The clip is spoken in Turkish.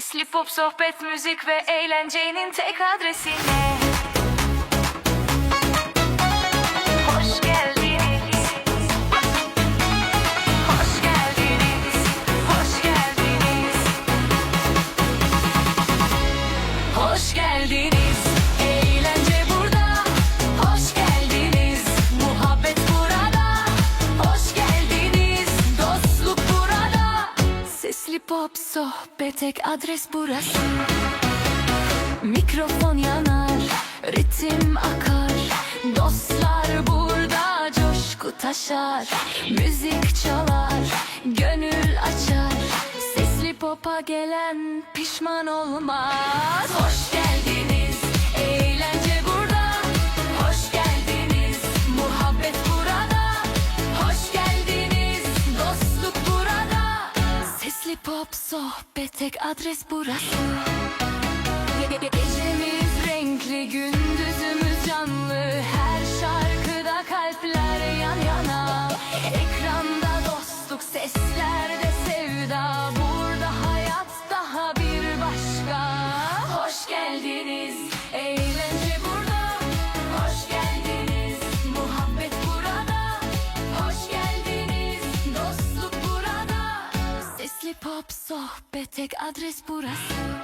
Sesli pop sohbet müzik ve eğlencenin tek adresine pop sohbet tek adres burası. Mikrofon yanar Ritim akar. Dostlar burada coşku taşar. Müzik çalar Gönül açar. Sesli popa gelen pişman olmaz. Hoş geldiniz pop sohbet tek adres burası. Ge- ge- Gecemiz renkli, gündüzümüz canlı. Her şarkıda kalpler yan yana. Ekranda dostluk, seslerde sevda. Burada hayat daha bir başka. Hoş geldiniz, pop sohbet tek adres burası